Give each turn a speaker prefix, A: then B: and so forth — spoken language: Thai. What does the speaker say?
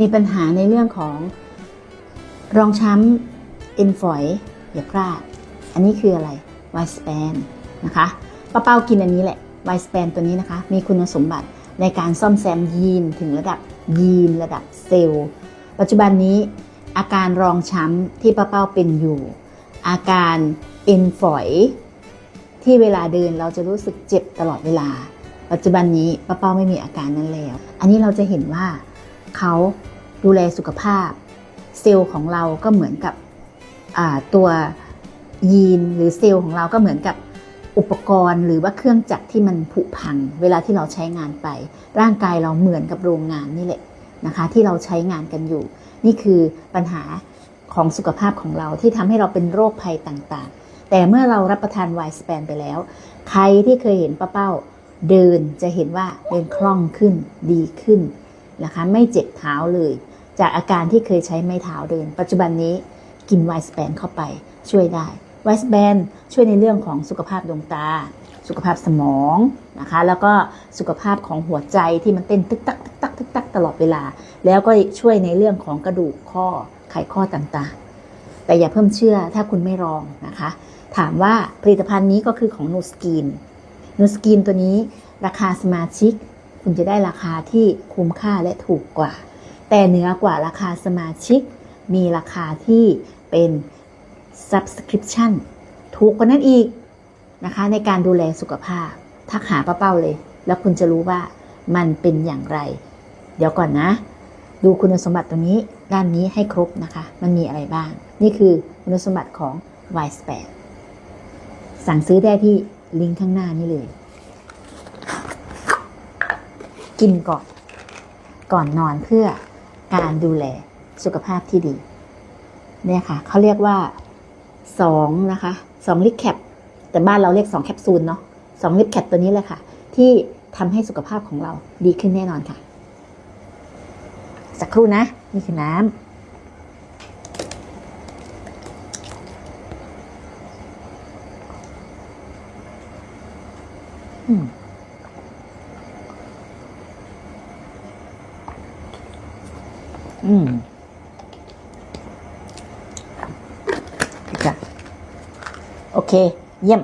A: มีปัญหาในเรื่องของรองช้ำเอ็นฝอยอย่าพลาด อันนี้คืออะไรไวสเปนนะคะป้าเป้ากินอันนี้แหละไวสเปนตัวนี้นะคะ มีคุณสมบัติในการซ่อมแซมยีนถึงระดับยีนระดับเซลล์ ปัจจุบันนี้อาการรองช้ำที่ป้าเป้าเป็นอยู่ อาการเอ็นฝอย ที่เวลาเดินเราจะรู้สึกเจ็บตลอดเวลา ปัจจุบันนี้ป้าเป้าไม่มีอาการนั้นแล้ว อันนี้เราจะเห็นว่า เขาดูแลสุขภาพ เซลล์ของเราก็เหมือนกับตัวยีนหรือเซลล์ของเราก็เหมือนกับอุปกรณ์ หรือว่าเครื่องจักรที่มันผุพัง เวลาที่เราใช้งานไป ร่างกายเราเหมือนกับโรงงานนี่แหละนะคะที่เราใช้งานกันอยู่ นี่คือปัญหาของสุขภาพของเราที่ทำให้เราเป็นโรคภัยต่างๆ แต่เมื่อเรารับประทานไวสเปนไปแล้ว ใครที่เคยเห็นป้าเป้าเดินจะเห็นว่าเดินคล่องขึ้นดีขึ้น นะคะไม่เจ็บเท้าเลย จากอาการที่เคยใช้ไม้เท้าเดิน ปัจจุบันนี้กินไวสเปนเข้าไปช่วยได้ไวสเปนช่วยในเรื่องของสุขภาพดวงตา สุขภาพสมองนะคะ แล้วก็สุขภาพของหัวใจที่มันเต้นตึกตักตึกตักตึกตักตลอดเวลา แล้วก็ช่วยในเรื่องของกระดูกข้อไขข้อต่างๆ แต่อย่าเพิ่มเชื่อถ้าคุณไม่ลองนะคะ ถามว่าผลิตภัณฑ์นี้ก็คือของนูสกินนูสกินตัวนี้ราคาสมาชิก คุณจะได้ราคาที่คุ้มค่าและถูกกว่า แต่เหนือกว่าราคาสมาชิก มีราคาที่เป็น subscription ถูกกว่านั้นอีกนะคะในการดูแลสุขภาพ ทักหาป้าเป้าเลย แล้วคุณจะรู้ว่ามันเป็นอย่างไร เดี๋ยวก่อนนะ ดูคุณสมบัติตรงนี้ด้านนี้ให้ครบนะคะ มันมีอะไรบ้าง นี่คือคุณสมบัติของ y s p a สั่งซื้อได้ที่ลิงก์ข้างหน้านี้เลย กินก่อน ก่อนนอนเพื่อการดูแลสุขภาพที่ดี เนี่ยค่ะเขาเรียกว่าสองนะคะสองลิปแคปแต่บ้านเราเรียกสองแคปซูลเนาะสองลิปแคปตัวนี้เลยค่ะ ที่ทำให้สุขภาพของเราดีขึ้นแน่นอนค่ะ สักครู่นะ นี่คือน้ำอืม อืมจ้ะโอเค เยี่ยม